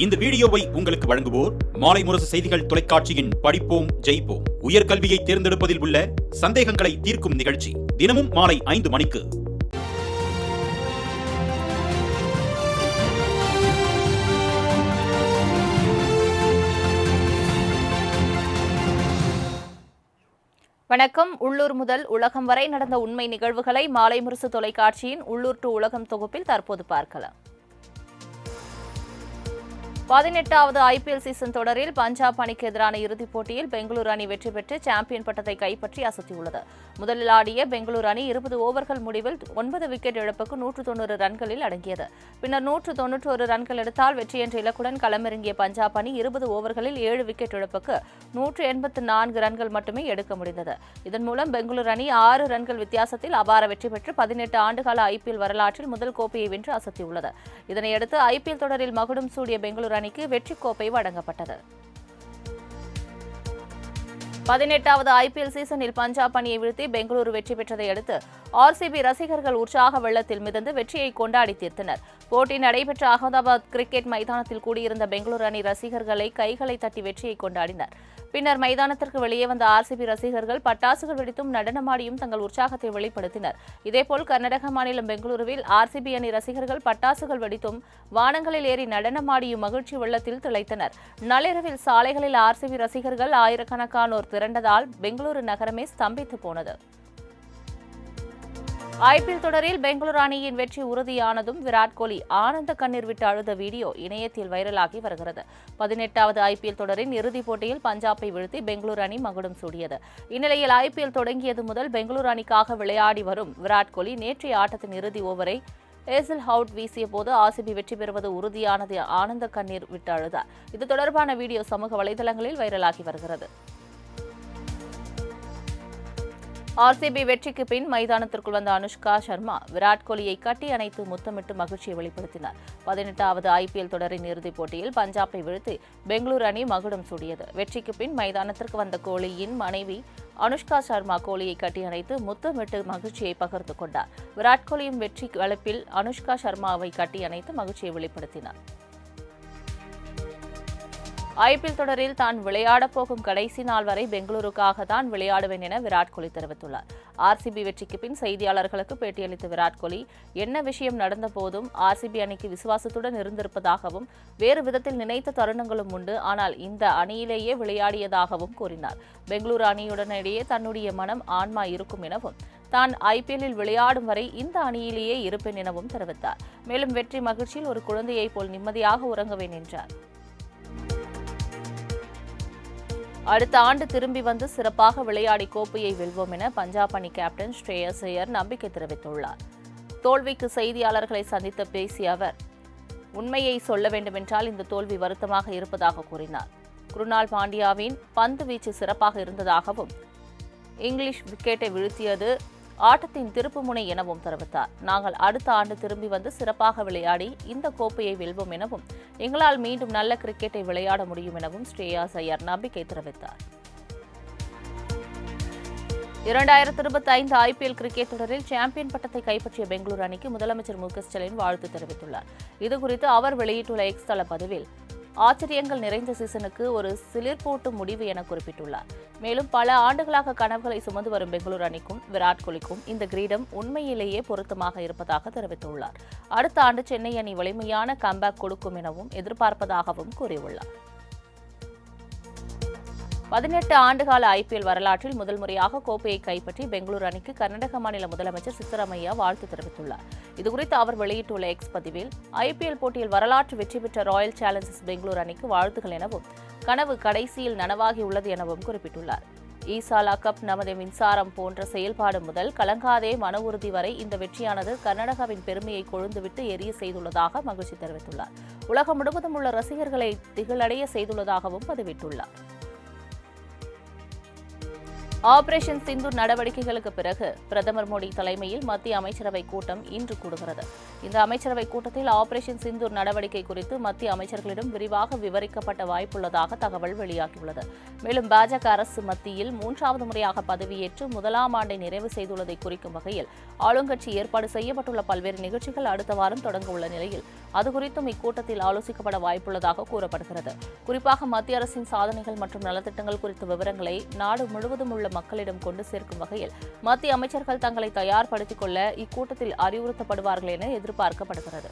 இந்த வீடியோவை உங்களுக்கு வழங்குவோர் மாலை முரசு செய்திகள் தொலைக்காட்சியின் படிப்போம் ஜெயிப்போம். உயர்கல்வியை தேர்ந்தெடுப்பதில் உள்ள சந்தேகங்களை தீர்க்கும் நிகழ்ச்சி தினமும் மாலை ஐந்து மணிக்கு. வணக்கம். உள்ளூர் முதல் உலகம் வரை நடந்த உண்மை நிகழ்வுகளை மாலை முரசு தொலைக்காட்சியின் உள்ளூர் டு உலகம் தொகுப்பில் தற்போது பார்க்கலாம். பதினெட்டாவது ஐபிஎல் சீசன் தொடரில் பஞ்சாப் அணிக்கு எதிரான இறுதிப் போட்டியில் பெங்களூரு அணி வெற்றி பெற்று சாம்பியன் பட்டத்தை கைப்பற்றி அசத்தியுள்ளது. முதலில் ஆடிய பெங்களூரு அணி இருபது ஓவர்கள் முடிவில் ஒன்பது விக்கெட் இழப்புக்கு நூற்று தொண்ணூறு ரன்களில் அடங்கியது. பின்னர் நூற்று தொன்னூற்றொரு ரன்கள் எடுத்தால் வெற்றி என்ற இலக்குடன் களமிறங்கிய பஞ்சாப் அணி இருபது ஓவர்களில் ஏழு விக்கெட் இழப்புக்கு நூற்று எண்பத்து நான்கு ரன்கள் மட்டுமே எடுக்க முடிந்தது. இதன் மூலம் பெங்களூரு அணி ஆறு ரன்கள் வித்தியாசத்தில் அபார வெற்றி பெற்று பதினெட்டு ஆண்டுகால ஐபிஎல் வரலாற்றில் முதல் கோப்பையை வென்று அசத்தியுள்ளது. இதனையடுத்து ஐபிஎல் தொடரில் மகுடம் சூடிய பெங்களூரு அணிக்கு வெற்றி கோப்பை வழங்கப்பட்டது. பதினெட்டாவது ஐபிஎல் சீசனில் பஞ்சாப் அணியை வீழ்த்தி பெங்களூரு வெற்றி பெற்றதை அடுத்து ஆர்சிபி ரசிகர்கள் உற்சாக வெள்ளத்தில் மிதந்து வெற்றியை கொண்டாடி தீர்த்தனர். போட்டி நடைபெற்ற அகமதாபாத் கிரிக்கெட் மைதானத்தில் கூடியிருந்த பெங்களூரு அணி ரசிகர்களை கைகளை தட்டி வெற்றியை கொண்டாடினர். பின்னர் மைதானத்திற்கு வெளியே வந்த ஆர்சிபி ரசிகர்கள் பட்டாசுகள் வெடித்தும் நடனமாடியும் தங்கள் உற்சாகத்தை வெளிப்படுத்தினர். இதேபோல் கர்நாடக மாநிலம் பெங்களூருவில் ஆர்சிபி அணி ரசிகர்கள் பட்டாசுகள் வெடித்தும் வானங்களில் ஏறி நடனமாடியும் மகிழ்ச்சி வெள்ளத்தில் திளைத்தனர். நள்ளிரவில் சாலைகளில் ஆர்சிபி ரசிகர்கள் ஆயிரக்கணக்கானோர் திரண்டதால் பெங்களூரு நகரமே ஸ்தம்பித்து போனது. ஐபிஎல் தொடரில் பெங்களூரு அணியின் வெற்றி உறுதியானதும் விராட் கோலி ஆனந்த கண்ணீர் விட்டு அழுத வீடியோ இணையத்தில் வைரலாகி வருகிறது. பதினெட்டாவது ஐபிஎல் தொடரின் இறுதிப் போட்டியில் பஞ்சாபை வீழ்த்தி பெங்களூரு அணி மகுடம் சூடியது. இந்நிலையில் ஐபிஎல் தொடங்கியது முதல் பெங்களூரு அணிக்காக விளையாடி வரும் விராட் கோலி நேற்றைய ஆட்டத்தின் இறுதி ஓவரை ஏசில் ஹவுட் வீசிய போது ஆசிபி வெற்றி பெறுவது உறுதியானது ஆனந்த கண்ணீர் விட்டு அழுதார். இது தொடர்பான வீடியோ சமூக வலைதளங்களில் வைரலாகி வருகிறது. ஆர்சிபி வெற்றிக்கு பின் மைதானத்திற்குள் வந்த அனுஷ்கா சர்மா விராட் கோலியை கட்டி அணைத்து முத்தமிட்டு மகிழ்ச்சியை வெளிப்படுத்தினார். பதினெட்டாவது ஐபிஎல் தொடரின் இறுதிப் போட்டியில் பஞ்சாபை வீழ்த்தி பெங்களூரு அணி மகுடம் சூடியது. வெற்றிக்கு பின் மைதானத்திற்கு வந்த கோலியின் மனைவி அனுஷ்கா சர்மா கோலியை கட்டி அணைத்து முத்தமிட்டு மகிழ்ச்சியை பகிர்ந்து கொண்டார். விராட் கோலியும் வெற்றி அழைப்பில் அனுஷ்கா சர்மாவை கட்டி அணைத்து மகிழ்ச்சியை வெளிப்படுத்தினார். ஐபிஎல் தொடரில் தான் விளையாடப் போகும் கடைசி நாள் வரை பெங்களூருக்காக தான் விளையாடுவேன் என விராட் கோலி தெரிவித்துள்ளார். ஆர்சிபி வெற்றிக்கு பின் செய்தியாளர்களுக்கு பேட்டியளித்த விராட் கோலி என்ன விஷயம் நடந்த போதும் ஆர்சிபி அணிக்கு விசுவாசத்துடன் இருந்திருப்பதாகவும் வேறு விதத்தில் நினைத்த தருணங்களும் உண்டு. ஆனால் இந்த அணியிலேயே விளையாடியதாகவும் கூறினார். பெங்களூரு அணியுடனிடையே தன்னுடைய மனம் ஆன்மா இருக்கும் எனவும் தான் ஐபிஎல்லில் விளையாடும் வரை இந்த அணியிலேயே இருப்பேன் எனவும் தெரிவித்தார். மேலும் வெற்றி மகிழ்ச்சியில் ஒரு குழந்தையைப் போல் நிம்மதியாக உறங்குவேன் என்றார். அடுத்த ஆண்டு திரும்பி வந்து சிறப்பாக விளையாடி கோப்பையை வெல்வோம் என பஞ்சாப் அணி கேப்டன் ஸ்ரேயஸ் ஐயர் நம்பிக்கை தெரிவித்துள்ளார். தோல்விக்கு செய்தியாளர்களை சந்தித்து பேசிய அவர் உண்மையை சொல்ல வேண்டுமென்றால் இந்த தோல்வி வருத்தமாக இருப்பதாக கூறினார். குருணால் பாண்டியாவின் பந்து வீச்சு சிறப்பாக இருந்ததாகவும் இங்கிலீஷ் விக்கெட்டை வீழ்த்தியது ஆட்டத்தின் திருப்புமுனை எனவும் தெரிவித்தார். நாங்கள் அடுத்த ஆண்டு திரும்பி வந்து சிறப்பாக விளையாடி இந்த கோப்பையை வெல்வோம் எனவும் எங்களால் மீண்டும் நல்ல கிரிக்கெட்டை விளையாட முடியும் எனவும் ஸ்ரேயாஸ் ஐயர் நம்பிக்கை தெரிவித்தார். இரண்டாயிரத்தி இருபத்தி ஐந்து ஐபிஎல் கிரிக்கெட் தொடரில் சாம்பியன் பட்டத்தை கைப்பற்றிய பெங்களூரு அணிக்கு முதலமைச்சர் மு க ஸ்டாலின் வாழ்த்து தெரிவித்துள்ளார். இதுகுறித்து அவர் வெளியிட்டுள்ள எக்ஸ் தள பதிவில் ஆச்சரியங்கள் நிறைந்த சீசனுக்கு ஒரு சிலிர்ப்பூட்டும் முடிவு என குறிப்பிட்டுள்ளார். மேலும் பல ஆண்டுகளாக கனவுகளை சுமந்து வரும் பெங்களூரு அணிக்கும் விராட் கோலிக்கும் இந்த கிரீடம் உண்மையிலேயே பொருத்தமாக இருப்பதாக தெரிவித்துள்ளார். அடுத்த ஆண்டு சென்னை அணி வலிமையான கம்பேக் கொடுக்கும் எனவும் எதிர்பார்ப்பதாகவும் கூறியுள்ளார். பதினெட்டு ஆண்டுகால ஐபிஎல் வரலாற்றில் முதல் முறையாக கோப்பையை கைப்பற்றி பெங்களூரு அணிக்கு கர்நாடக மாநில முதலமைச்சர் சித்தராமையா வாழ்த்து தெரிவித்துள்ளார். இதுகுறித்து அவர் வெளியிட்டுள்ள எக்ஸ் பதிவில் ஐபிஎல் போட்டியில் வரலாற்று வெற்றி பெற்ற ராயல் சேலஞ்சர்ஸ் பெங்களூரு அணிக்கு வாழ்த்துகள் எனவும் கனவு கடைசியில் நனவாகியுள்ளது எனவும் குறிப்பிட்டுள்ளார். ஈசாலா கப் நமது மின்சாரம் போன்ற செயல்பாடு முதல் கலங்காதே மன உறுதி வரை இந்த வெற்றியானது கர்நாடகாவின் பெருமையை கொழுந்துவிட்டு எரிய செய்துள்ளதாக மகிழ்ச்சி தெரிவித்துள்ளார். உலகம் முழுவதும் உள்ள ரசிகர்களை திகழடைய செய்துள்ளதாகவும் பதிவிட்டுள்ளார். ஆபரேஷன் சிந்தூர் நடவடிக்கைகளுக்கு பிறகு பிரதமர் மோடி தலைமையில் மத்திய அமைச்சரவை கூட்டம் இன்று கூடுகிறது. இந்த அமைச்சரவை கூட்டத்தில் ஆபரேஷன் சிந்தூர் நடவடிக்கை குறித்து மத்திய அமைச்சர்களிடம் விரிவாக விவரிக்கப்பட்ட வாய்ப்புள்ளதாக தகவல் வெளியாகியுள்ளது. மேலும் பாஜக அரசு மத்தியில் மூன்றாவது முறையாக பதவியேற்று முதலாம் ஆண்டை நிறைவு செய்துள்ளதை குறிக்கும் வகையில் ஆளுங்கட்சி ஏற்பாடு செய்யப்பட்டுள்ள பல்வேறு நிகழ்ச்சிகள் அடுத்த வாரம் தொடங்க உள்ள நிலையில் அது குறித்தும் இக்கூட்டத்தில் ஆலோசிக்கப்பட வாய்ப்புள்ளதாக கூறப்படுகிறது. குறிப்பாக மத்திய அரசின் சாதனைகள் மற்றும் நலத்திட்டங்கள் குறித்த விவரங்களை நாடு முழுவதும் உள்ள மக்களிடம் கொண்டு சேர்க்கும் வகையில் மத்திய அமைச்சர்கள் தங்களை தயார்படுத்திக் கொள்ள இக்கூட்டத்தில் அறிவுறுத்தப்படுவார்கள் என எதிர்பார்க்கப்படுகிறது.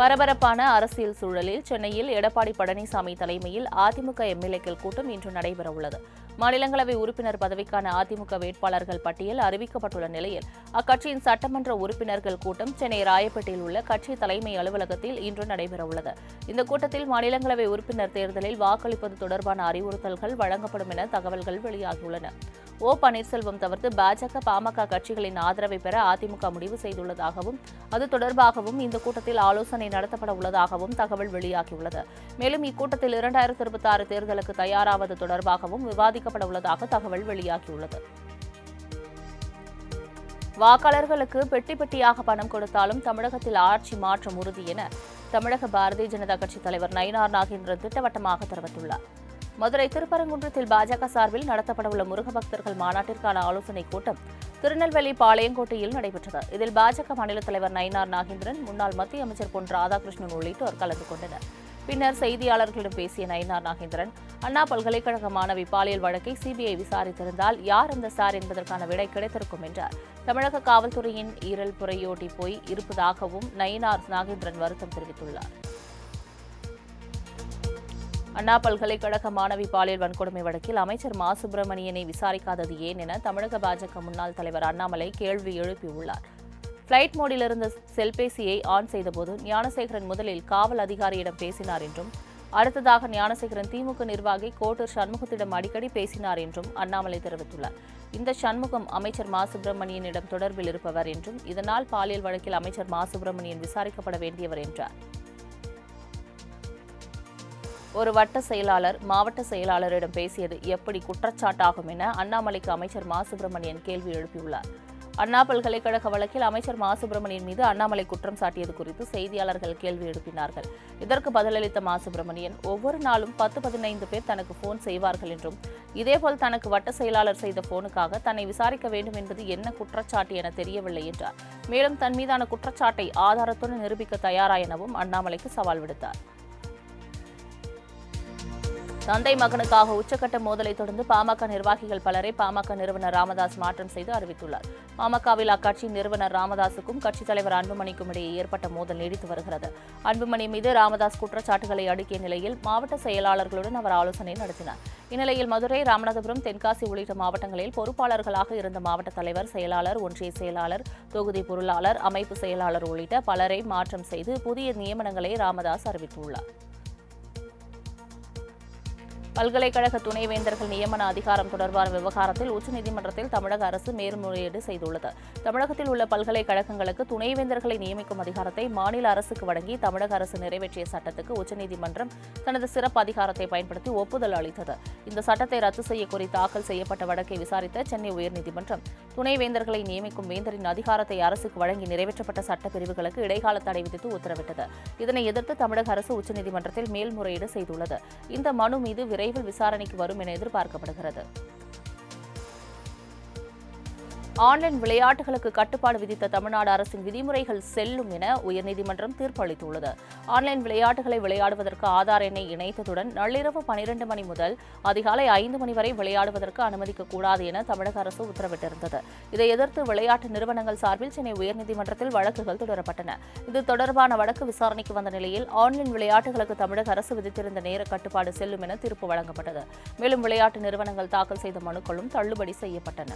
பரபரப்பான அரசியல் சூழலில் சென்னையில் எடப்பாடி பழனிசாமி தலைமையில் அதிமுக எம்எல்ஏக்கள் கூட்டம் இன்று நடைபெறவுள்ளது. மாநிலங்களவை உறுப்பினர் பதவிக்கான அதிமுக வேட்பாளர்கள் பட்டியல் அறிவிக்கப்பட்டுள்ள நிலையில் அக்கட்சியின் சட்டமன்ற உறுப்பினர்கள் கூட்டம் சென்னை ராயப்பேட்டையில் உள்ள கட்சி தலைமை அலுவலகத்தில் இன்று நடைபெறவுள்ளது. இந்த கூட்டத்தில் மாநிலங்களவை உறுப்பினர் தேர்தலில் வாக்களிப்பது தொடர்பான அறிவுறுத்தல்கள் வழங்கப்படும் என தகவல்கள் வெளியாகியுள்ளன. ஓ பன்னீர்செல்வம் தவிர்த்து பாஜக பாமக கட்சிகளின் ஆதரவை பெற அதிமுக முடிவு செய்துள்ளதாகவும் அது தொடர்பாகவும் இந்த கூட்டத்தில் ஆலோசனை நடத்தப்பட உள்ளதாகவும் தகவல் வெளியாகியுள்ளது. மேலும் இக்கூட்டத்தில் இரண்டாயிரத்தி இருபத்தி ஆறு தேர்தலுக்கு தயாராவது தொடர்பாகவும் விவாதிக்கப்பட உள்ளதாக தகவல் வெளியாகியுள்ளது. வாக்காளர்களுக்கு பெட்டி பெட்டியாக பணம் கொடுத்தாலும் தமிழகத்தில் ஆட்சி மாற்றம் உறுதி என தமிழக பாரதிய ஜனதா கட்சி தலைவர் நயினார் நாகேந்திரன் திட்டவட்டமாக தெரிவித்துள்ளார். மதுரை திருப்பரங்குன்றத்தில் பாஜக சார்பில் நடத்தப்படவுள்ள முருக பக்தர்கள் மாநாட்டிற்கான ஆலோசனைக் கூட்டம் திருநெல்வேலி பாளையங்கோட்டையில் நடைபெற்றது. இதில் பாஜக மாநில தலைவர் நயினார் நாகேந்திரன் முன்னாள் மத்திய அமைச்சர் பொன் ராதாகிருஷ்ணன் உள்ளிட்டோர் கலந்து கொண்டனர். பின்னர் செய்தியாளர்களிடம் பேசிய நயினார் நாகேந்திரன் அண்ணா பல்கலைக்கழக மாணவி பாலியல் வழக்கை சிபிஐ விசாரித்திருந்தால் யார் அந்த சார் என்பதற்கான விடை கிடைத்திருக்கும் என்றார். தமிழக காவல்துறையின் ஈரல் புறையோட்டி போய் இருப்பதாகவும் நயினார் நாகேந்திரன் வருத்தம் தெரிவித்துள்ளார். அண்ணா பல்கலைக்கழக மாணவி பாலியல் வன்கொடுமை வழக்கில் அமைச்சர் மா. சுப்பிரமணியனை விசாரிக்காதது ஏன் என தமிழக பாஜக முன்னாள் தலைவர் அண்ணாமலை கேள்வி எழுப்பியுள்ளார். ஃபிளைட் மோடில் இருந்த செல்பேசியை ஆன் செய்தபோது ஞானசேகரன் முதலில் காவல் அதிகாரியிடம் பேசினார் என்றும் அடுத்ததாக ஞானசேகரன் திமுக நிர்வாகி கோட்டூர் சண்முகத்திடம் அடிக்கடி பேசினார் என்றும் அண்ணாமலை தெரிவித்துள்ளார். இந்த சண்முகம் அமைச்சர் மா. சுப்பிரமணியனிடம் தொடர்பில் இருப்பவர் என்றும் இதனால் பாலியல் வழக்கில் அமைச்சர் மா. சுப்பிரமணியன் விசாரிக்கப்பட வேண்டியவர் என்றார். ஒரு வட்ட செயலாளர் மாவட்ட செயலாளரிடம் பேசியது எப்படி குற்றச்சாட்டாகும் என அண்ணாமலைக்கு அமைச்சர் மா. சுப்பிரமணியன் கேள்வி எழுப்பியுள்ளார். அண்ணா பல்கலைக்கழக வழக்கில் அமைச்சர் மா. சுப்பிரமணியன் மீது அண்ணாமலை குற்றம் சாட்டியது குறித்து செய்தியாளர்கள் கேள்வி எழுப்பினார்கள். இதற்கு பதிலளித்த மா. சுப்பிரமணியன் ஒவ்வொரு நாளும் பத்து பதினைந்து பேர் தனக்கு போன் செய்வார்கள் என்றும் இதேபோல் தனக்கு வட்ட செயலாளர் செய்த போனுக்காக தன்னை விசாரிக்க வேண்டும் என்பது என்ன குற்றச்சாட்டு என தெரியவில்லை என்றார். மேலும் தன் மீதான குற்றச்சாட்டை ஆதாரத்துடன் நிரூபிக்க தயாரா எனவும் அண்ணாமலைக்கு சவால் விடுத்தார். தந்தை மகனுக்காக உச்சக்கட்ட மோதலை தொடர்ந்து பாமக நிர்வாகிகள் பலரை பாமக நிறுவனர் ராமதாஸ் மாற்றம் செய்து அறிவித்துள்ளார். பாமகவில் அக்கட்சியின் நிறுவனர் ராமதாசுக்கும் கட்சித் தலைவர் அன்புமணிக்கும் இடையே ஏற்பட்ட மோதல் நீடித்து வருகிறது. அன்புமணி மீது ராமதாஸ் குற்றச்சாட்டுகளை அடுக்கிய நிலையில் மாவட்ட செயலாளர்களுடன் அவர் ஆலோசனை நடத்தினார். இந்நிலையில் மதுரை ராமநாதபுரம் தென்காசி உள்ளிட்ட மாவட்டங்களில் பொறுப்பாளர்களாக இருந்த மாவட்ட தலைவர் செயலாளர் ஒன்றிய செயலாளர் தொகுதி பொருளாளர் அமைப்பு செயலாளர் உள்ளிட்ட பலரை மாற்றம் செய்து புதிய நியமனங்களை ராமதாஸ் அறிவித்துள்ளார். பல்கலைக்கழக துணைவேந்தர்கள் நியமன அதிகாரம் தொடர்பான விவகாரத்தில் உச்சநீதிமன்றத்தில் தமிழக அரசு மேல்முறையீடு செய்துள்ளது. தமிழகத்தில் உள்ள பல்கலைக்கழகங்களுக்கு துணைவேந்தர்களை நியமிக்கும் அதிகாரத்தை மாநில அரசுக்கு வழங்கி தமிழக அரசு நிறைவேற்றிய சட்டத்துக்கு உச்சநீதிமன்றம் தனது சிறப்பு அதிகாரத்தை பயன்படுத்தி ஒப்புதல் அளித்தது. இந்த சட்டத்தை ரத்து செய்ய கோரி தாக்கல் செய்யப்பட்ட வழக்கை விசாரித்த சென்னை உயர்நீதிமன்றம் துணைவேந்தர்களை நியமிக்கும் வேந்தரின் அதிகாரத்தை அரசுக்கு வழங்கி நிறைவேற்றப்பட்ட சட்ட பிரிவுகளுக்கு இடைக்கால தடை விதித்து உத்தரவிட்டது. இதனை எதிர்த்து தமிழக அரசு உச்சநீதிமன்றத்தில் மேல்முறையீடு செய்துள்ளது. இந்த மனு மீது விரைவில் விசாரணைக்கு வரும் என எதிர்பார்க்கப்படுகிறது. ஆன்லைன் விளையாட்டுகளுக்கு கட்டுப்பாடு விதித்த தமிழ்நாடு அரசின் விதிமுறைகள் செல்லும் என உயர்நீதிமன்றம் தீர்ப்பு அளித்துள்ளது ஆன்லைன் விளையாட்டுகளை விளையாடுவதற்கு ஆதார் எண்ணை இணைத்ததுடன் நள்ளிரவு பனிரெண்டு மணி முதல் அதிகாலை ஐந்து மணி வரை விளையாடுவதற்கு அனுமதிக்கக்கூடாது என தமிழக அரசு உத்தரவிட்டிருந்தது. இதை எதிர்த்து விளையாட்டு நிறுவனங்கள் சார்பில் சென்னை உயர்நீதிமன்றத்தில் வழக்குகள் தொடரப்பட்டன. இது தொடர்பான வழக்கு விசாரணைக்கு வந்த நிலையில் ஆன்லைன் விளையாட்டுகளுக்கு தமிழக அரசு விதித்திருந்த நேர கட்டுப்பாடு செல்லும் என தீர்ப்பு வழங்கப்பட்டது. மேலும் விளையாட்டு நிறுவனங்கள் தாக்கல் செய்த மனுக்களும் தள்ளுபடி செய்யப்பட்டன.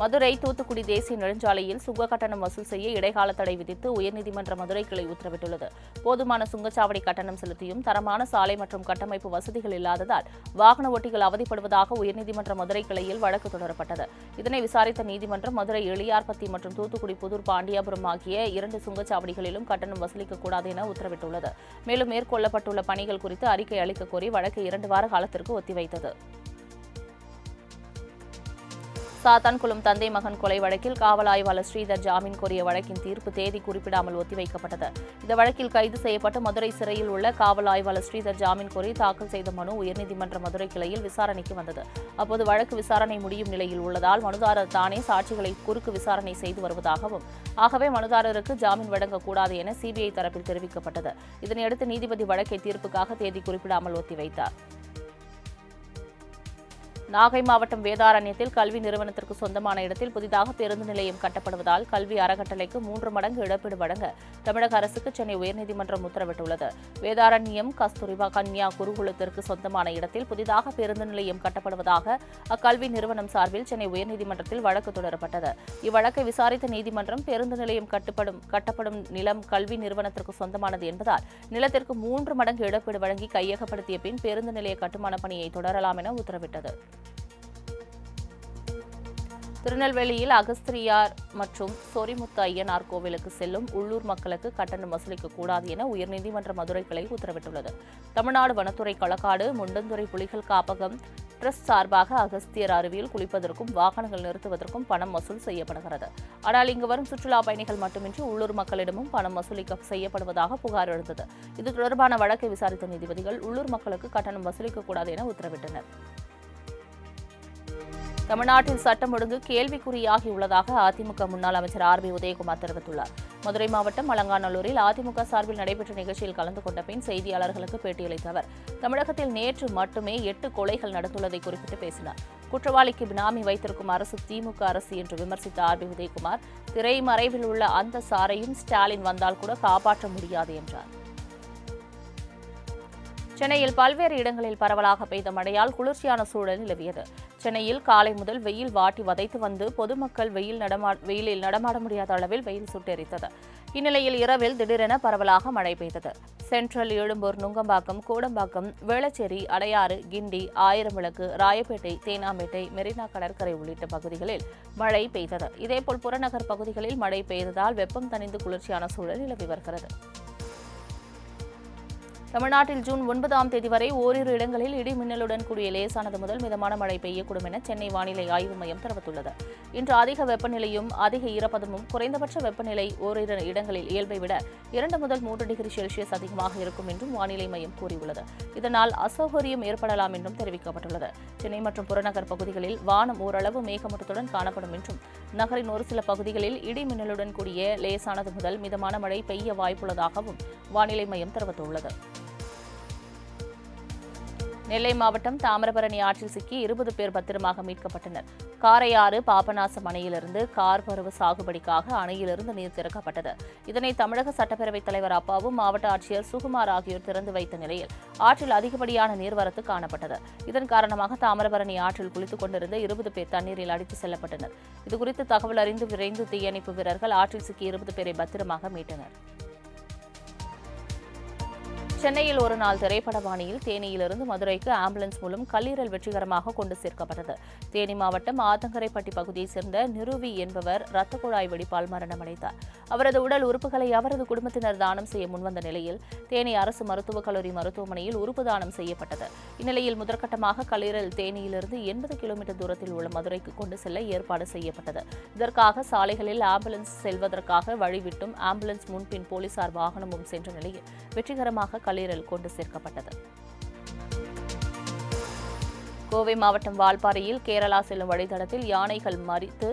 மதுரை தூத்துக்குடி தேசிய நெடுஞ்சாலையில் சுங்க கட்டணம் வசூல் செய்ய இடைக்கால தடை விதித்து உயர்நீதிமன்ற மதுரை கிளை உத்தரவிட்டுள்ளது. போதுமான சுங்கச்சாவடி கட்டணம் செலுத்தியும் தரமான சாலை மற்றும் கட்டமைப்பு வசதிகள் இல்லாததால் வாகன ஓட்டிகள் அவதிப்படுவதாக உயர்நீதிமன்ற மதுரை கிளையில் வழக்கு தொடரப்பட்டது. இதனை விசாரித்த நீதிமன்றம் மதுரை எளியார்பத்தி மற்றும் தூத்துக்குடி புதூர் பாண்டியாபுரம் ஆகிய இரண்டு சுங்கச்சாவடிகளிலும் கட்டணம் வசூலிக்கக்கூடாது என உத்தரவிட்டுள்ளது. மேலும் மேற்கொள்ளப்பட்டுள்ள பணிகள் குறித்து அறிக்கை அளிக்க கோரி வழக்கை இரண்டு வார காலத்திற்கு ஒத்திவைத்தது. சாத்தான்குளம் தந்தை மகன் கொலை வழக்கில் காவல் ஆய்வாளர் ஸ்ரீதர் ஜாமீன் கோரிய வழக்கின் தீர்ப்பு தேதி குறிப்பிடாமல் ஒத்திவைக்கப்பட்டது. இந்த வழக்கில் கைது செய்யப்பட்டு மதுரை சிறையில் உள்ள காவல் ஆய்வாளர் ஸ்ரீதர் ஜாமீன் கோரி தாக்கல் செய்த மனு உயர்நீதிமன்ற மதுரை கிளையில் விசாரணைக்கு வந்தது. அப்போது வழக்கு விசாரணை முடியும் நிலையில் உள்ளதால் மனுதாரர் தானே சாட்சிகளை குறுக்கு விசாரணை செய்து வருவதாகவும் ஆகவே மனுதாரருக்கு ஜாமீன் வழங்கக்கூடாது என சிபிஐ தரப்பில் தெரிவிக்கப்பட்டது. இதனையடுத்து நீதிபதி வழக்கை தீர்ப்புக்காக தேதி குறிப்பிடாமல் ஒத்திவைத்தார். நாகை மாவட்டம் வேதாரண்யத்தில் கல்வி நிறுவனத்திற்கு சொந்தமான இடத்தில் புதிதாக பேருந்து நிலையம் கட்டப்படுவதால் கல்வி அறக்கட்டளைக்கு மூன்று மடங்கு இழப்பீடு வழங்க தமிழக அரசுக்கு சென்னை உயர்நீதிமன்றம் உத்தரவிட்டுள்ளது. வேதாரண்யம் கஸ்தூரிபா கன்யா குருகுலத்திற்கு சொந்தமான இடத்தில் புதிதாக பேருந்து நிலையம் கட்டப்படுவதாக அக்கல்வி நிறுவனம் சார்பில் சென்னை உயர்நீதிமன்றத்தில் வழக்கு தொடரப்பட்டது. இவ்வழக்கை விசாரித்த நீதிமன்றம் பேருந்து நிலையம் கட்டப்படும் கட்டப்படும் நிலம் கல்வி நிறுவனத்திற்கு சொந்தமானது என்பதால் நிலத்திற்கு மூன்று மடங்கு இழப்பீடு வழங்கி கையகப்படுத்திய பின் பேருந்து நிலைய கட்டுமான பணியை தொடரலாம் என உத்தரவிட்டது. திருநெல்வேலியில் அகஸ்திரியார் மற்றும் சொரிமுத்து ஐயனார் கோவிலுக்கு செல்லும் உள்ளூர் மக்களுக்கு கட்டணம் வசூலிக்க கூடாது என உயர்நீதிமன்ற மதுரை கிளை உத்தரவிட்டுள்ளது. தமிழ்நாடு வனத்துறை களக்காடு முண்டந்துறை புலிகள் காப்பகம் ட்ரஸ்ட் சார்பாக அகஸ்தியர் அருவியில் குளிப்பதற்கும் வாகனங்கள் நிறுத்துவதற்கும் பணம் வசூல் செய்யப்படுகிறது. ஆனால் இங்கு வரும் சுற்றுலா பயணிகள் மட்டுமின்றி உள்ளூர் மக்களிடமும் பணம் வசூலிக்க செய்யப்படுவதாக புகார் எழுந்தது. இது தொடர்பான வழக்கை விசாரித்த நீதிபதிகள் உள்ளூர் மக்களுக்கு கட்டணம் வசூலிக்கக்கூடாது என உத்தரவிட்டனர். தமிழ்நாட்டில் சட்டம் ஒழுங்கு கேள்விக்குறியாகியுள்ளதாக அதிமுக முன்னாள் அமைச்சர் ஆர் பி உதயகுமார் தெரிவித்துள்ளார். மதுரை மாவட்டம் அலங்காநல்லூரில் அதிமுக சார்பில் நடைபெற்ற நிகழ்ச்சியில் கலந்து கொண்ட பின் செய்தியாளர்களுக்கு பேட்டியளித்த அவர் தமிழகத்தில் நேற்று மட்டுமே எட்டு கொலைகள் நடந்துள்ளதை குறிப்பிட்டு பேசினார். குற்றவாளிக்கு பினாமி வைத்திருக்கும் அரசு திமுக அரசு என்று விமர்சித்த ஆர் பி உதயகுமார் திரைமறைவில் உள்ள அந்த சாரையும் ஸ்டாலின் வந்தால் கூட காப்பாற்ற முடியாது என்றார். சென்னையில் பல்வேறு இடங்களில் பரவலாக பெய்த மழையால் குளிர்ச்சியான சூழல் நிலவியது. சென்னையில் காலை முதல் வெயில் வாட்டி வதைத்து வந்து பொதுமக்கள் வெயில் நடமா வெயிலில் நடமாட முடியாத அளவில் வெயில் சுட்டெரித்தது இந்நிலையில் இரவில் திடீரென பரவலாக மழை பெய்தது. சென்ட்ரல் எழும்பூர் நுங்கம்பாக்கம் கூடம்பாக்கம் வேளச்சேரி அடையாறு கிண்டி ஆயிரம்விளக்கு ராயப்பேட்டை தேனாம்பேட்டை மெரினா கடற்கரை உள்ளிட்ட பகுதிகளில் மழை பெய்தது. இதேபோல் புறநகர் பகுதிகளில் மழை பெய்ததால் வெப்பம் தணிந்து குளிர்ச்சியான சூழல் நிலவி வருகிறது. தமிழ்நாட்டில் ஜூன் ஒன்பதாம் தேதி வரை ஓரிரு இடங்களில் இடி மின்னலுடன் கூடிய லேசானது முதல் மிதமான மழை பெய்யக்கூடும் என சென்னை வானிலை ஆய்வு மையம் தெரிவித்துள்ளது. இன்று அதிக வெப்பநிலையும் அதிக ஈரப்பதமும் குறைந்தபட்ச வெப்பநிலை ஓரிரு இடங்களில் இயல்பை விட இரண்டு முதல் மூன்று டிகிரி செல்சியஸ் அதிகமாக இருக்கும் என்றும் வானிலை மையம் கூறியுள்ளது. இதனால் அசௌகரியம் ஏற்படலாம் என்றும் தெரிவிக்கப்பட்டுள்ளது. சென்னை மற்றும் புறநகர் பகுதிகளில் வானம் ஓரளவு மேகமூட்டத்துடன் காணப்படும் என்றும் நகரின் ஒரு சில பகுதிகளில் இடி மின்னலுடன் கூடிய லேசானது முதல் மிதமான மழை பெய்ய வாய்ப்புள்ளதாகவும் வானிலை மையம் தெரிவித்துள்ளது. நெல்லை மாவட்டம் தாமிரபரணி ஆற்றில் சிக்கி இருபது பேர் பத்திரமாக மீட்கப்பட்டனர். காரையாறு பாபநாசம் அணையிலிருந்து கார் பருவ சாகுபடிக்காக அணையிலிருந்து நீர் திறக்கப்பட்டது. இதனை தமிழக சட்டப்பேரவைத் தலைவர் அப்பாவும் மாவட்ட ஆட்சியர் சுகுமார் ஆகியோர் திறந்து வைத்த நிலையில் ஆற்றில் அதிகப்படியான நீர்வரத்து காணப்பட்டது. இதன் காரணமாக தாமிரபரணி ஆற்றில் குளித்துக் கொண்டிருந்த இருபது பேர் தண்ணீரில் அடித்து செல்லப்பட்டனர். இதுகுறித்து தகவல் அறிந்து விரைந்து தீயணைப்பு வீரர்கள் ஆற்றில் சிக்கி இருபது பேரை பத்திரமாக மீட்டனர். சென்னையில் ஒரு நாள் திரைப்பட பாணியில் தேனியிலிருந்து மதுரைக்கு ஆம்புலன்ஸ் மூலம் கல்லீரல் வெற்றிகரமாக கொண்டு சேர்க்கப்பட்டது. தேனி மாவட்டம் ஆத்தங்கரைப்பட்டி பகுதியைச் சேர்ந்த நிருவி என்பவர் இரத்த குழாய் வெடிப்பால் மரணமடைந்தார். அவரது உடல் உறுப்புகளை அவரது குடும்பத்தினர் தானம் செய்ய முன்வந்த நிலையில் தேனி அரசு மருத்துவக் கல்லூரி மருத்துவமனையில் உறுப்பு தானம் செய்யப்பட்டது. இந்நிலையில் முதற்கட்டமாக கல்லீரல் தேனியிலிருந்து எண்பது கிலோமீட்டர் தூரத்தில் உள்ள மதுரைக்கு கொண்டு செல்ல ஏற்பாடு செய்யப்பட்டது. இதற்காக சாலைகளில் ஆம்புலன்ஸ் செல்வதற்காக வழிவிட்டும் ஆம்புலன்ஸ் முன்பின் போலீசார் வாகனமும் சென்ற நிலையில் வெற்றிகரமாக கல்லீரல் கொண்டு சேர்க்கப்பட்டது. கோவை மாவட்டம் வால்பாறையில் கேரளா செல்லும் வழித்தடத்தில் யானைகள் மறித்து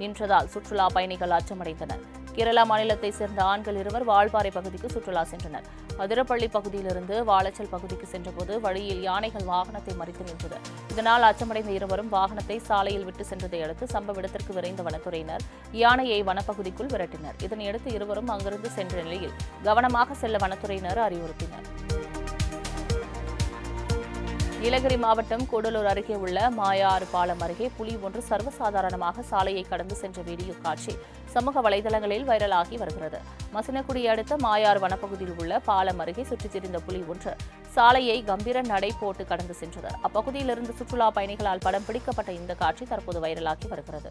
நின்றதால் சுற்றுலா பயணிகள் அச்சமடைந்தனர். கேரளா மாநிலத்தை சேர்ந்த ஆண்கள் இருவர் வால்பாறை பகுதிக்கு சுற்றுலா சென்றனர். அதிரப்பள்ளி பகுதியிலிருந்து வாழச்சல் பகுதிக்கு சென்றபோது வழியில் யானைகள் வாகனத்தை மறித்து நின்றது. இதனால் அச்சமடைந்த இருவரும் வாகனத்தை சாலையில் விட்டு சென்றதை அடுத்து சம்பவ இடத்திற்கு விரைந்த வனத்துறையினர் யானையை வனப்பகுதிக்குள் விரட்டினர். இதனையடுத்து இருவரும் அங்கிருந்து சென்ற நிலையில் கவனமாக செல்ல வனத்துறையினர் அறிவுறுத்தினர். நீலகிரி மாவட்டம் கூடலூர் அருகே உள்ள மாயாறு பாலம் அருகே புலி ஒன்று சர்வசாதாரணமாக சாலையை கடந்து சென்ற வீடியோ காட்சி சமூக வலைதளங்களில் வைரலாகி வருகிறது. மசினகுடி அடுத்த மாயாறு வனப்பகுதியில் உள்ள பாலம் அருகே சுற்றித் திரிந்த புலி ஒன்று சாலையை கம்பீர நடை போட்டு கடந்து சென்றது. அப்பகுதியிலிருந்து சுற்றுலா பயணிகளால் படம் பிடிக்கப்பட்ட இந்த காட்சி தற்போது வைரலாகி வருகிறது.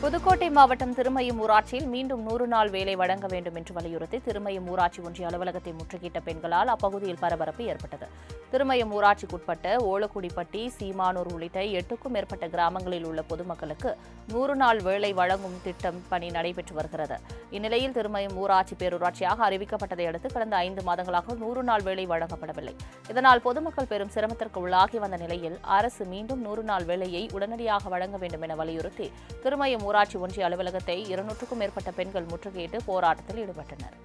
புதுக்கோட்டை மாவட்டம் திருமயம் ஊராட்சியில் மீண்டும் நூறு நாள் வேலை வழங்க வேண்டும் என்று வலியுறுத்தி திருமயம் ஊராட்சி ஒன்றிய அலுவலகத்தை முற்றுகையிட்ட பெண்களால் அப்பகுதியில் பரபரப்பு ஏற்பட்டது. திருமயம் ஊராட்சிக்குட்பட்ட ஓலக்குடிப்பட்டி சீமானூர் உள்ளிட்ட எட்டுக்கும் மேற்பட்ட கிராமங்களில் உள்ள பொதுமக்களுக்கு நூறு நாள் வேலை வழங்கும் திட்டம் பணி நடைபெற்று வருகிறது. இந்நிலையில் திருமயம் ஊராட்சி பேரூராட்சியாக அறிவிக்கப்பட்டதை அடுத்து கடந்த ஐந்து மாதங்களாக நூறு நாள் வேலை வழங்கப்படவில்லை. இதனால் பொதுமக்கள் பெரும் சிரமத்திற்கு உள்ளாகி வந்த நிலையில் அரசு மீண்டும் நூறு நாள் வேலையை உடனடியாக வழங்க வேண்டும் என வலியுறுத்தி திருமயம் ஊராட்சி ஒன்றிய அலுவலகத்தை இருநூற்றுக்கும் மேற்பட்ட பெண்கள் முற்றுகையிட்டு போராட்டத்தில் ஈடுபட்டனர்.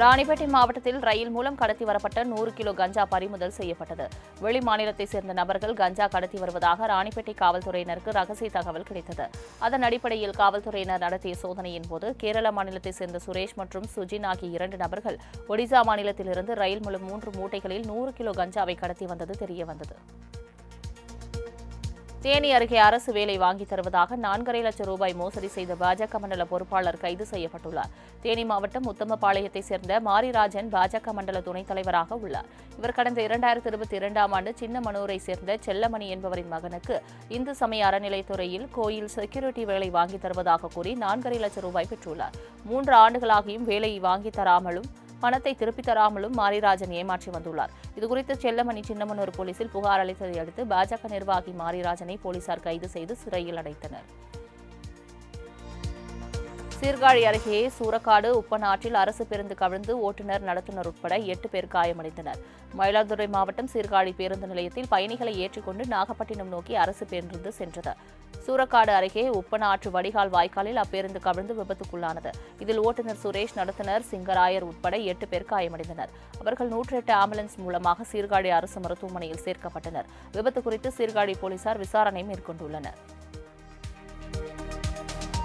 ராணிப்பேட்டை மாவட்டத்தில் ரயில் மூலம் கடத்தி வரப்பட்ட நூறு கிலோ கஞ்சா பறிமுதல் செய்யப்பட்டது. வெளி மாநிலத்தைச் சேர்ந்த நபர்கள் கஞ்சா கடத்தி வருவதாக ராணிப்பேட்டை காவல்துறையினருக்கு ரகசிய தகவல் கிடைத்தது. அதன் அடிப்படையில் காவல்துறையினர் நடத்திய சோதனையின் போது கேரள மாநிலத்தைச் சேர்ந்த சுரேஷ் மற்றும் சுஜின் ஆகிய இரண்டு நபர்கள் ஒடிசா மாநிலத்திலிருந்து ரயில் மூலம் மூன்று மூட்டைகளில் நூறு கிலோ கஞ்சாவை கடத்தி வந்தது தெரியவந்தது தேனி அருகே அரசு வேலை வாங்கி தருவதாக நான்கரை லட்சம் ரூபாய் மோசடி செய்த பாஜக மண்டல பொறுப்பாளர் கைது செய்யப்பட்டுள்ளார். தேனி மாவட்டம் உத்தமபாளையத்தைச் சேர்ந்த மாரிராஜன் பாஜக மண்டல துணைத் தலைவராக உள்ளார். இவர் கடந்த இரண்டாயிரத்தி இருபத்தி இரண்டாம் ஆண்டு சின்னமனூரை சேர்ந்த செல்லமணி என்பவரின் மகனுக்கு இந்து சமய அறநிலைத்துறையில் கோயில் செக்யூரிட்டி வேலை வாங்கி தருவதாக கூறி நான்கரை லட்சம் ரூபாய் பெற்றுள்ளார். மூன்று ஆண்டுகளாகியும் வேலையை வாங்கி தராமலும் பணத்தை திருப்பித் தராமலும் மாரிராஜன் ஏமாற்றி வந்துள்ளார். இதுகுறித்து செல்லமணி சின்னமனூர் போலீசில் புகார் அளித்ததை அடுத்து பாஜக நிர்வாகி மாரிராஜனை போலீசார் கைது செய்து சிறையில் அடைத்தனர். சீர்காழி அருகே சூரக்காடு உப்பநாற்றில் அரசு பேருந்து கவிழ்ந்து ஓட்டுநர் நடத்துனர் உட்பட எட்டு பேர் காயமடைந்தனர். மயிலாடுதுறை மாவட்டம் சீர்காழி பேருந்து நிலையத்தில் பயணிகளை ஏற்றிக்கொண்டு நாகப்பட்டினம் நோக்கி அரசு பேருந்து சென்றது. சூரக்காடு அருகே உப்பனாற்று வடிகால் வாய்க்காலில் அப்பேருந்து கவிழ்ந்து விபத்துக்குள்ளானது. இதில் ஓட்டுநர் சுரேஷ் நடத்துனர் சிங்கராயர் உட்பட எட்டு பேர் காயமடைந்தனர். அவர்கள் நூற்றி எட்டு ஆம்புலன்ஸ் மூலமாக சீர்காழி அரசு மருத்துவமனையில் சேர்க்கப்பட்டனர். விபத்து குறித்து சீர்காழி போலீசார் விசாரணை மேற்கொண்டுள்ளனர்.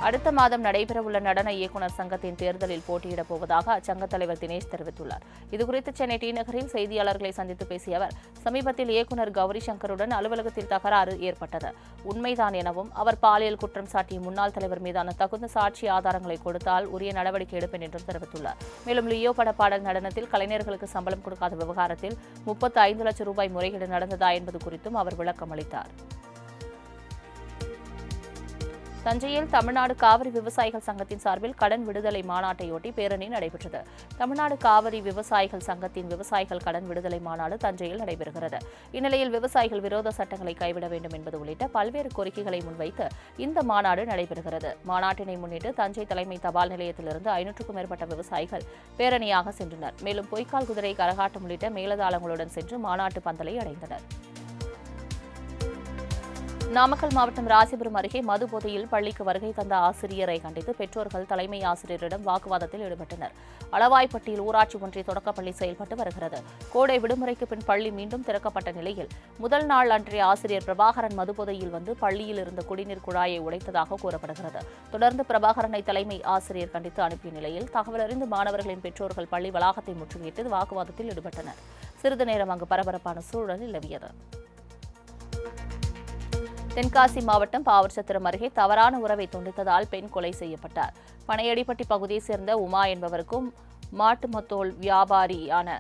அடுத்த மாதம் நடைபெறவுள்ள நடன இயக்குநர் சங்கத்தின் தேர்தலில் போட்டியிடப் போவதாக அச்சங்க தலைவர் தினேஷ் தெரிவித்துள்ளார். இதுகுறித்து சென்னை டி நகரில் செய்தியாளர்களை சந்தித்து பேசிய அவர் சமீபத்தில் இயக்குநர் கௌரி சங்கருடன் அலுவலகத்தில் தகராறு ஏற்பட்டது. உண்மைதான் எனவும் அவர் பாலியல் குற்றம் சாட்டிய முன்னாள் தலைவர் மீதான தகுந்த சாட்சி ஆதாரங்களை கொடுத்தால் உரிய நடவடிக்கை எடுப்பேன் என்றும் தெரிவித்துள்ளார். மேலும் லியோ பட பாடல் நடனத்தில் கலைஞர்களுக்கு சம்பளம் கொடுக்காத விவகாரத்தில் முப்பத்தி ஐந்து லட்சம் ரூபாய் முறைகேடு நடந்ததா என்பது குறித்தும் அவர் விளக்கம் அளித்தார். தஞ்சையில் தமிழ்நாடு காவிரி விவசாயிகள் சங்கத்தின் சார்பில் கடன் விடுதலை மாநாட்டையொட்டி பேரணி நடைபெற்றது. தமிழ்நாடு காவிரி விவசாயிகள் சங்கத்தின் விவசாயிகள் கடன் விடுதலை மாநாடு தஞ்சையில் நடைபெறுகிறது. இந்நிலையில் விவசாயிகள் விரோத சட்டங்களை கைவிட வேண்டும் என்பது உள்ளிட்ட பல்வேறு கோரிக்கைகளை முன்வைத்து இந்த மாநாடு நடைபெறுகிறது. மாநாட்டினை முன்னிட்டு தஞ்சை தலைமை தபால் நிலையத்திலிருந்து ஐநூற்றுக்கும் மேற்பட்ட விவசாயிகள் பேரணியாக சென்றனர். மேலும் பொய்க்கால் குதிரை கரகாட்டம் உள்ளிட்ட மேலதாளங்களுடன் சென்று மாநாட்டு பந்தலை அடைந்தனர். நாமக்கல் மாவட்டம் ராசிபுரம் அருகே மது போதையில் பள்ளிக்கு வருகை தந்த ஆசிரியரை கண்டித்து பெற்றோர்கள் தலைமை ஆசிரியரிடம் வாக்குவாதத்தில் ஈடுபட்டனர். அளவாய்ப்பட்டியில் ஊராட்சி ஒன்றிய தொடக்கப்பள்ளி செயல்பட்டு வருகிறது. கோடை விடுமுறைக்கு பின் பள்ளி மீண்டும் திறக்கப்பட்ட நிலையில் முதல் நாள் அன்றைய ஆசிரியர் பிரபாகரன் மதுபோதையில் வந்து பள்ளியில் இருந்த குடிநீர் குழாயை உடைத்ததாக கூறப்படுகிறது. தொடர்ந்து பிரபாகரனை தலைமை ஆசிரியர் கண்டித்து அனுப்பிய நிலையில் தகவலறிந்து மாணவர்களின் பெற்றோர்கள் பள்ளி வளாகத்தை முற்றுகையிட்டு வாக்குவாதத்தில் ஈடுபட்டனர். சிறிது நேரம் அங்கு பரபரப்பான சூழல் நிலவியது. தென்காசி மாவட்டம் பாவர்சத்திரம் அருகே தவறான உறவை துண்டித்ததால் பெண் கொலை செய்யப்பட்டார். பனையடிப்பட்டி பகுதியைச் சேர்ந்த உமா என்பவருக்கும் மாட்டுமத்தோல் வியாபாரியான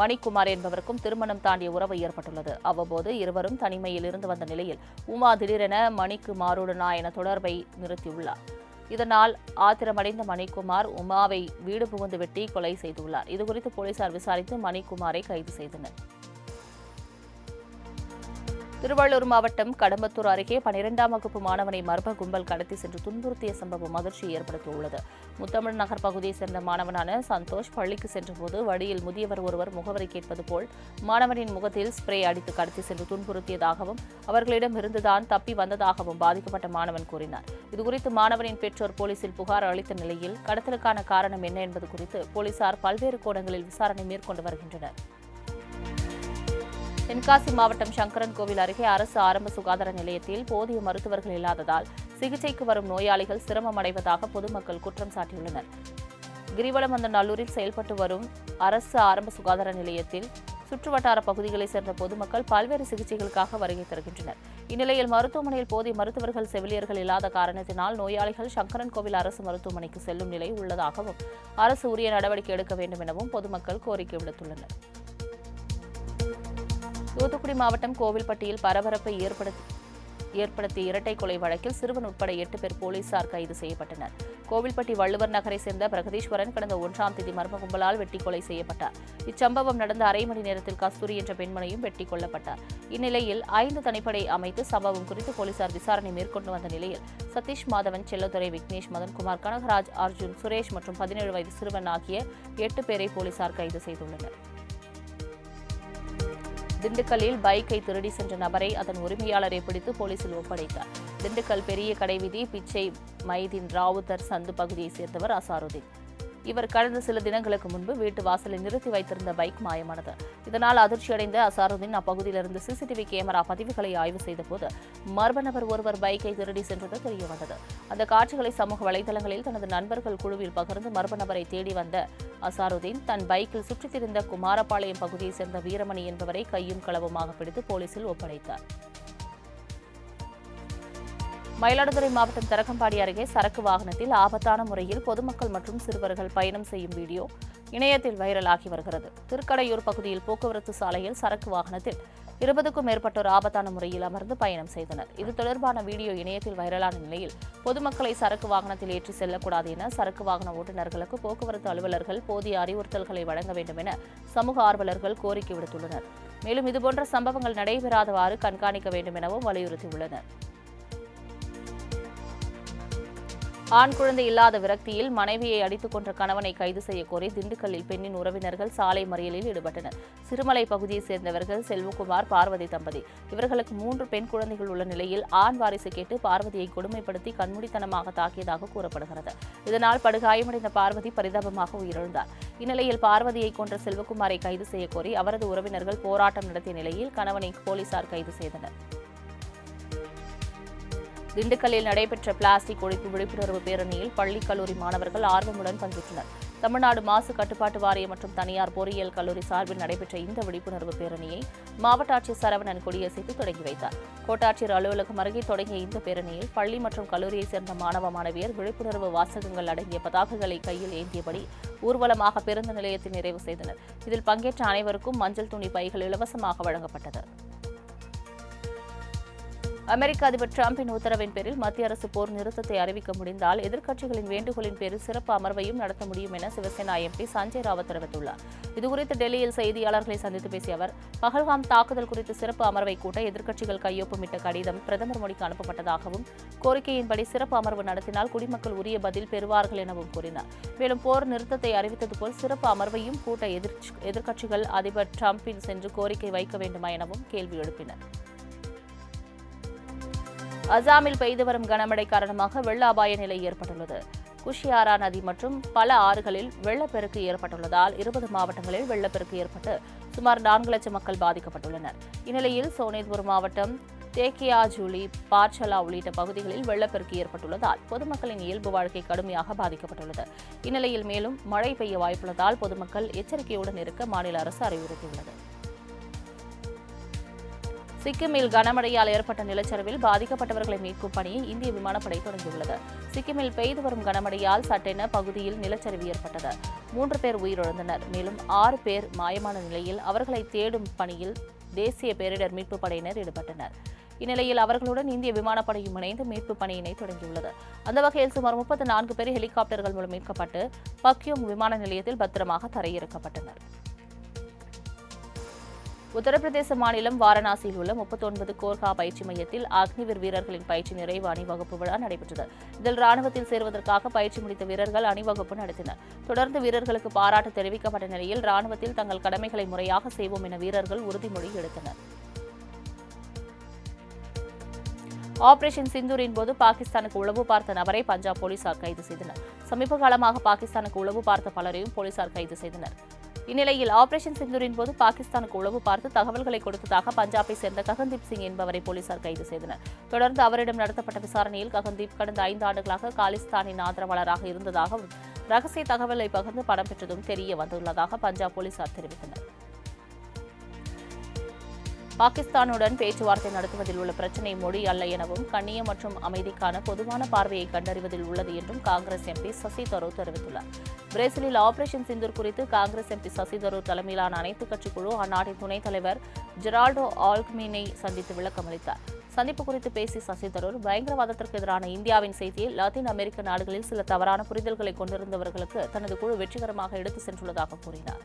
மணிக்குமார் என்பவருக்கும் திருமணம் தாண்டிய உறவு ஏற்பட்டுள்ளது. அவ்வப்போது இருவரும் தனிமையில் இருந்து வந்த நிலையில் உமா திடீரென மணிக்குமாருடனா என தொடர்பை நிறுத்தியுள்ளார். இதனால் ஆத்திரமடைந்த மணிக்குமார் உமாவை வீடு புகுந்து வெட்டி கொலை செய்துள்ளார். இதுகுறித்து போலீசார் விசாரித்து மணிக்குமாரை கைது செய்தனர். திருவள்ளூர் மாவட்டம் கடம்பத்தூர் அருகே பனிரெண்டாம் வகுப்பு மாணவனை மர்ம கும்பல் கடத்தி சென்று துன்புறுத்திய சம்பவம் அதிர்ச்சியை ஏற்படுத்தியுள்ளது. முத்தமிழ் நகர் பகுதியைச் சேர்ந்த மாணவனான சந்தோஷ் பள்ளிக்கு சென்றபோது வழியில் முதியவர் ஒருவர் முகவரி கேட்பது போல் மாணவனின் முகத்தில் ஸ்ப்ரே அடித்து கடத்தி சென்று துன்புறுத்தியதாகவும் அவர்களிடம் இருந்துதான் தப்பி வந்ததாகவும் பாதிக்கப்பட்ட மாணவன் கூறினார். இதுகுறித்து மாணவனின் பெற்றோர் போலீசில் புகார் அளித்த நிலையில் கடத்தலுக்கான காரணம் என்ன என்பது குறித்து போலீசார் பல்வேறு கோணங்களில் விசாரணை மேற்கொண்டு வருகின்றனர். தென்காசி மாவட்டம் சங்கரன் கோவில் அருகே அரசு ஆரம்ப சுகாதார நிலையத்தில் போதிய மருத்துவர்கள் இல்லாததால் சிகிச்சைக்கு வரும் நோயாளிகள் சிரமம் அடைவதாக பொதுமக்கள் குற்றம் சாட்டியுள்ளனர். கிரிவலம் வந்த நல்லூரில் செயல்பட்டு வரும் அரசு ஆரம்ப சுகாதார நிலையத்தில் சுற்றுவட்டார பகுதிகளைச் சேர்ந்த பொதுமக்கள் பல்வேறு சிகிச்சைகளுக்காக வருகை தருகின்றனர். இந்நிலையில் மருத்துவமனையில் போதிய மருத்துவர்கள் செவிலியர்கள் இல்லாத காரணத்தினால் நோயாளிகள் சங்கரன் கோவில் அரசு மருத்துவமனைக்கு செல்லும் நிலை உள்ளதாகவும் அரசு உரிய நடவடிக்கை எடுக்க வேண்டும் எனவும் பொதுமக்கள் கோரிக்கை விடுத்துள்ளனர். தூத்துக்குடி மாவட்டம் கோவில்பட்டியில் பரபரப்பை ஏற்படுத்தி ஏற்படுத்திய இரட்டை கொலை வழக்கில் சிறுவன் உட்பட எட்டு பேர் போலீசார் கைது செய்யப்பட்டனர். கோவில்பட்டி வள்ளுவர் நகரை சேர்ந்த பிரகதீஸ்வரன் கடந்த ஒன்றாம் தேதி மர்ம கும்பலால் வெட்டி கொலை செய்யப்பட்டார். இச்சம்பவம் நடந்த அரை மணி நேரத்தில் கஸ்தூரி என்ற பெண்மணியும் வெட்டி கொல்லப்பட்டார். இந்நிலையில் ஐந்து தனிப்படை அமைத்து சம்பவம் குறித்து போலீசார் விசாரணை மேற்கொண்டு வந்த நிலையில் சதீஷ் மாதவன் செல்லதுரை விக்னேஷ் மதன்குமார் கனகராஜ் அர்ஜுன் சுரேஷ் மற்றும் பதினேழு வயது சிறுவன் ஆகிய எட்டு பேரை போலீசார் கைது செய்துள்ளனர். திண்டுக்கல்லில் பைக்கை திருடி சென்ற நபரை அதன் உரிமையாளரை பிடித்து போலீசில் ஒப்படைத்தார். திண்டுக்கல் பெரிய கடைவீதி பிச்சை மைதீன் ராவுத்தர் சந்து பகுதியைச் சேர்ந்தவர் அசாருதீன். இவர் கடந்த சில தினங்களுக்கு முன்பு வீட்டு வாசலில் நிறுத்தி வைத்திருந்த பைக் மாயமானது. இதனால் அதிர்ச்சியடைந்த அசாருதீன் அப்பகுதியிலிருந்து சிசிடிவி கேமரா பதிவுகளை ஆய்வு செய்தபோது மர்ம நபர் ஒருவர் பைக்கை திருடி சென்றது தெரியவந்தது. அந்த காட்சிகளை சமூக வலைதளங்களில் தனது நண்பர்கள் குழுவில் பகிர்ந்து மர்ம நபரை தேடி வந்த அசாருதீன் தன் பைக்கில் சுற்றித் திரிந்த குமாரபாளையம் பகுதியைச் சேர்ந்த வீரமணி என்பவரை கையும் களவுமாக பிடித்து போலீசில் ஒப்படைத்தார். மயிலாடுதுறை மாவட்டம் தரக்கம்பாடி அருகே சரக்கு வாகனத்தில் ஆபத்தான முறையில் பொதுமக்கள் மற்றும் சிறுவர்கள் பயணம் செய்யும் வீடியோ இணையத்தில் வைரலாகி வருகிறது. திருக்கடையூர் பகுதியில் போக்குவரத்து சாலையில் சரக்கு வாகனத்தில் இருபதுக்கும் மேற்பட்டோர் ஆபத்தான முறையில் அமர்ந்து பயணம் செய்தனர். இது தொடர்பான வீடியோ இணையத்தில் வைரலான நிலையில் பொதுமக்களை சரக்கு வாகனத்தில் ஏற்றி செல்லக்கூடாது என சரக்கு வாகன ஓட்டுநர்களுக்கு போக்குவரத்து அலுவலர்கள் போதிய அறிவுறுத்தல்களை வழங்க வேண்டும் என சமூக ஆர்வலர்கள் கோரிக்கை விடுத்துள்ளனர். மேலும் இதுபோன்ற சம்பவங்கள் நடைபெறாதவாறு கண்காணிக்க வேண்டும் எனவும் வலியுறுத்தியுள்ளனர். ஆண் குழந்தை இல்லாத விரக்தியில் மனைவியை அடித்துக் கொன்ற கணவனை கைது செய்யக்கோரி திண்டுக்கல்லில் பெண்ணின் உறவினர்கள் சாலை மறியலில் ஈடுபட்டனர். சிறுமலை பகுதியைச் சேர்ந்தவர்கள் செல்வகுமார் பார்வதி தம்பதி. இவர்களுக்கு மூன்று பெண் குழந்தைகள் உள்ள நிலையில் ஆண் வாரிசு கேட்டு பார்வதியை கொடுமைப்படுத்தி கண்மூடித்தனமாக தாக்கியதாக கூறப்படுகிறது. இதனால் படுகாயமடைந்த பார்வதி பரிதாபமாக உயிரிழந்தார். இந்நிலையில் பார்வதியை கொன்ற செல்வகுமாரை கைது செய்யக் கோரி அவரது உறவினர்கள் போராட்டம் நடத்திய நிலையில் கணவனை போலீசார் கைது செய்தனர். திண்டுக்கல்லில் நடைபெற்ற பிளாஸ்டிக் ஒழிப்பு விழிப்புணர்வு பேரணியில் பள்ளி கல்லூரி மாணவர்கள் ஆர்வமுடன் பங்கேற்றனர். தமிழ்நாடு மாசு கட்டுப்பாட்டு வாரியம் மற்றும் தனியார் பொறியியல் கல்லூரி சார்பில் நடைபெற்ற இந்த விழிப்புணர்வு பேரணியை மாவட்ட ஆட்சியர் சரவணன் கொடியசைத்து தொடங்கி வைத்தார். கோட்டாட்சியர் அலுவலகம் அருகே தொடங்கிய இந்த பேரணியில் பள்ளி மற்றும் கல்லூரியைச் சேர்ந்த மாணவ மாணவியர் விழிப்புணர்வு வாசகங்கள் அடங்கிய பதாகைகளை கையில் ஏந்தியபடி ஊர்வலமாக பேருந்து நிலையத்தில் நிறைவு செய்தனர். இதில் பங்கேற்ற அனைவருக்கும் மஞ்சள் துணி பைகள் இலவசமாக வழங்கப்பட்டது. அமெரிக்க அதிபர் டிரம்பின் உத்தரவின் பேரில் மத்திய அரசு போர் நிறுத்தத்தை அறிவிக்க முடிந்தால் எதிர்க்கட்சிகளின் வேண்டுகோளின் பேரில் சிறப்பு அமர்வையும் நடத்த முடியும் என சிவசேனா எம்பி சஞ்சய் ராவத் தெரிவித்துள்ளார். இதுகுறித்து டெல்லியில் செய்தியாளர்களை சந்தித்து பேசிய அவர் பகல்காம் தாக்குதல் குறித்து சிறப்பு அமர்வை கூட்ட எதிர்க்கட்சிகள் கையொப்பமிட்ட கடிதம் பிரதமர் மோடிக்கு அனுப்பப்பட்டதாகவும் கோரிக்கையின்படி சிறப்பு அமர்வு நடத்தினால் குடிமக்கள் உரிய பதில் பெறுவார்கள் எனவும் கூறினார். மேலும் போர் நிறுத்தத்தை அறிவித்தது போல் சிறப்பு அமர்வையும் கூட்ட எதிர்ச்- எதிர்க்கட்சிகள் அதிபர் டிரம்பின் சென்று கோரிக்கை வைக்க வேண்டுமா எனவும் கேள்வி எழுப்பினர். அசாமில் பெய்து வரும் கனமழை காரணமாக வெள்ள அபாய நிலை ஏற்பட்டுள்ளது. குஷியாரா நதி மற்றும் பல ஆறுகளில் வெள்ளப்பெருக்கு ஏற்பட்டுள்ளதால் இருபது மாவட்டங்களில் வெள்ளப்பெருக்கு ஏற்பட்டு சுமார் நான்கு லட்சம் மக்கள் பாதிக்கப்பட்டுள்ளனர். இந்நிலையில் சோனேத்பூர் மாவட்டம் தேக்கியாஜூலி பார்ச்சலா உள்ளிட்ட பகுதிகளில் வெள்ளப்பெருக்கு ஏற்பட்டுள்ளதால் பொதுமக்களின் இயல்பு வாழ்க்கை கடுமையாக பாதிக்கப்பட்டுள்ளது. இந்நிலையில் மேலும் மழை பெய்ய வாய்ப்புள்ளதால் பொதுமக்கள் எச்சரிக்கையுடன் இருக்க மாநில அரசு அறிவுறுத்தியுள்ளது. சிக்கிமில் கனமழையால் ஏற்பட்ட நிலச்சரிவில் பாதிக்கப்பட்டவர்களை மீட்கும் பணியை இந்திய விமானப்படை தொடங்கியுள்ளது. சிக்கிமில் பெய்து வரும் கனமழையால் சட்டென பகுதியில் நிலச்சரிவு ஏற்பட்டது. மூன்று பேர் உயிரிழந்தனர். மேலும் ஆறு பேர் மாயமான நிலையில் அவர்களை தேடும் பணியில் தேசிய பேரிடர் மீட்புப் படையினர் ஈடுபட்டனர். இந்நிலையில் அவர்களுடன் இந்திய விமானப்படையும் இணைந்து மீட்புப் பணியினை தொடங்கியுள்ளது. அந்த வகையில் சுமார் முப்பத்து நான்கு பேர் ஹெலிகாப்டர்கள் மூலம் மீட்கப்பட்டு பக்யோங் விமான நிலையத்தில் பத்திரமாக தரையிறக்கப்பட்டனர். உத்தரப்பிரதேச மாநிலம் வாரணாசியில் உள்ள 39 கோர்கா பயிற்சி மையத்தில் அக்னிவீர் வீரர்களின் பயிற்சி நிறைவு அணிவகுப்பு விழா நடைபெற்றது. இதில் ராணுவத்தில் சேர்வதற்காக பயிற்சி முடித்த வீரர்கள் அணிவகுப்பு நடத்தினர். தொடர்ந்து வீரர்களுக்கு பாராட்டு தெரிவிக்கப்பட்ட நிலையில் ராணுவத்தில் தங்கள் கடமைகளை முறையாக செய்வோம் என வீரர்கள் உறுதிமொழி எடுத்தனர். ஆபரேஷன் சிந்தூரின் போது பாகிஸ்தானுக்கு உளவு பார்த்த நபரை பஞ்சாப் போலீசார் கைது செய்தனர். சமீப காலமாக பாகிஸ்தானுக்கு உளவு பார்த்த பலரையும் போலீசார் கைது செய்தனர். இந்நிலையில் ஆபரேஷன் சிந்தூரின் போது பாகிஸ்தானுக்கு உளவு பார்த்து தகவல்களை கொடுத்ததாக பஞ்சாபை சேர்ந்த ககன்தீப் சிங் என்பவரை போலீசார் கைது செய்தனர். தொடர்ந்து அவரிடம் நடத்தப்பட்ட விசாரணையில் ககன்தீப் கடந்த ஐந்து ஆண்டுகளாக காலிஸ்தானின் ஆதரவாளராக இருந்ததாகவும் ரகசிய தகவலை பகிர்ந்து பணம் பெற்றதும் தெரிய வந்துள்ளதாக பஞ்சாப் போலீசார் தெரிவித்தனர். பாகிஸ்தானுடன் பேச்சுவார்த்தை நடத்துவதில் உள்ள பிரச்சினை மொழி அல்ல எனவும் கண்ணியம் மற்றும் அமைதிக்கான பொதுவான பார்வையை கண்டறிவதில் உள்ளது என்றும் காங்கிரஸ் எம்பி சசி தரூர் தெரிவித்துள்ளார். பிரேசிலில் ஆபரேஷன் சிந்தூர் குறித்து காங்கிரஸ் எம்பி சசி தரூர் தலைமையிலான அனைத்துக் கட்சி குழு அந்நாட்டின் துணைத் தலைவர் ஜெரால்டோ ஆல்க்மீனை சந்தித்து விளக்கமளித்தார் சந்திப்பு குறித்து பேசிய சசி தரூர் பயங்கரவாதத்திற்கு எதிரான இந்தியாவின் செய்தியை லத்தீன் அமெரிக்க நாடுகளில் சில தவறான புரிதல்களை கொண்டிருந்தவர்களுக்கு தனது குழு வெற்றிகரமாக எடுத்து சென்றுள்ளதாக கூறினார்.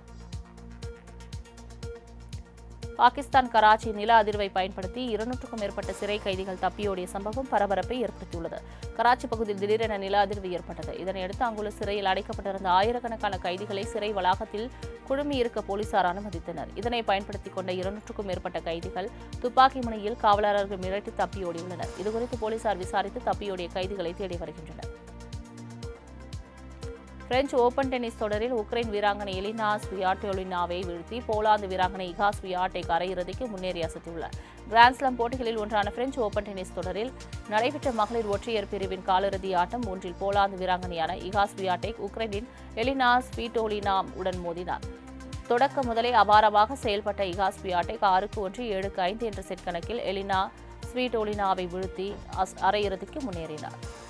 பாகிஸ்தான் கராச்சி நில அதிர்வை பயன்படுத்தி இருநூற்றுக்கும் மேற்பட்ட சிறை கைதிகள் தப்பியோடிய சம்பவம் பரபரப்பை ஏற்படுத்தியுள்ளது. கராச்சி பகுதியில் திடீரென நில அதிர்வு ஏற்பட்டது. இதனையடுத்து அங்குள்ள சிறையில் அடைக்கப்பட்டிருந்த ஆயிரக்கணக்கான கைதிகளை சிறை வளாகத்தில் குழுமியிருக்க போலீசார் அனுமதித்தனர் இதனை பயன்படுத்தி கொண்ட இருநூற்றுக்கும் மேற்பட்ட கைதிகள் துப்பாக்கி முனையில் காவலர்கள் மிரட்டி தப்பியோடியுள்ளனர் இதுகுறித்து போலீசார் விசாரித்து தப்பியோடிய கைதிகளை தேடி வருகின்றனர். பிரெஞ்சு ஓபன் டென்னிஸ் தொடரில் உக்ரைன் வீராங்கனை எலினா ஸ்வியாட்டோலினாவை வீழ்த்தி போலாந்து வீராங்கனை இகா ஸ்வியாட்டை அரையிறுதிக்கு முன்னேறி அசத்தியுள்ளார் கிராண்ட்ஸ்லாம் போட்டிகளில் ஒன்றான பிரெஞ்சு ஓபன் டென்னிஸ் தொடரில் நடைபெற்ற மகளிர் ஒற்றையர் பிரிவின் காலிறுதி ஆட்டம் ஒன்றில் போலாந்து வீராங்கனையான இகா ஸ்வியாட்டை உக்ரைனின் எலினா ஸ்வீட்டோலினா உடன் மோதினார். தொடக்க முதலே அபாரமாக செயல்பட்ட இகா ஸ்வியாட்டெக் ஆறுக்கு ஒன்று ஏழுக்கு ஐந்து என்ற செட் கணக்கில் எலினா ஸ்வீட்டோலினாவை வீழ்த்தி அஸ்- அரையிறுதிக்கு முன்னேறினார்.